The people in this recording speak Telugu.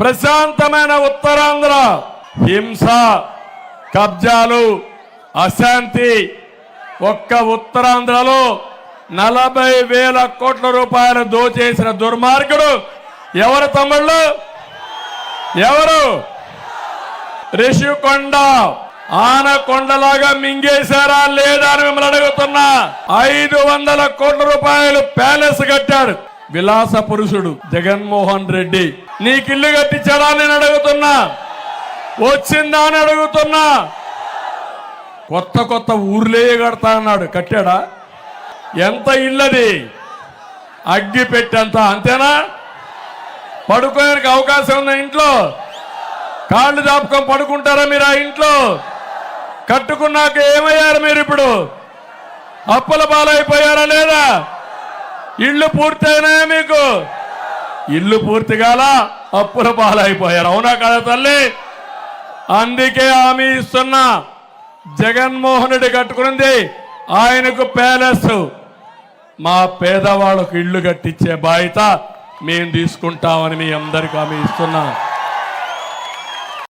ప్రశాంతమైన ఉత్తరాంధ్ర హింస కబ్జాలు అశాంతి ఒక్క ఉత్తరాంధ్రలో నలభై వేల కోట్ల రూపాయలు దోచేసిన దుర్మార్గుడు ఎవరు తమ్ముళ్ళు? ఎవరు? రిషికొండ. ఆనకొండలాగా మింగేశారా లేదా అని మిమ్మల్ని అడుగుతున్నా. ఐదు వందల కోట్ల రూపాయలు ప్యాలెస్ కట్టాడు. విలాస పురుషుడు జగన్మోహన్ రెడ్డి. నీకు ఇల్లు కట్టించాడా నేను అడుగుతున్నా. వచ్చిందా అని అడుగుతున్నా. కొత్త కొత్త ఊర్లే కడతా అన్నాడు. కట్టాడా? ఎంత ఇల్లది? అగ్గి పెట్టంత అంతేనా? పడుకోడానికి అవకాశం ఉందా ఇంట్లో? కాళ్ళు దాపుకొని పడుకుంటారా మీరు ఆ ఇంట్లో? కట్టుకున్నాక ఏమయ్యారు మీరు ఇప్పుడు? అప్పుల పాలైపోయారా లేదా? ఇల్లు పూర్తయినాయా మీకు? ఇల్లు పూర్తి కాల అప్పుల పాలైపోయారు. అవునా కదా తల్లి? అందుకే హామీ ఇస్తున్నా జగన్మోహన్ రెడ్డి కట్టుకున్నది ఆయనకు ప్యాలెస్. మా పేదవాళ్ళకు ఇల్లు కట్టించే బాధ్యత మేము తీసుకుంటామని మీ అందరికి హామీ ఇస్తున్నాం.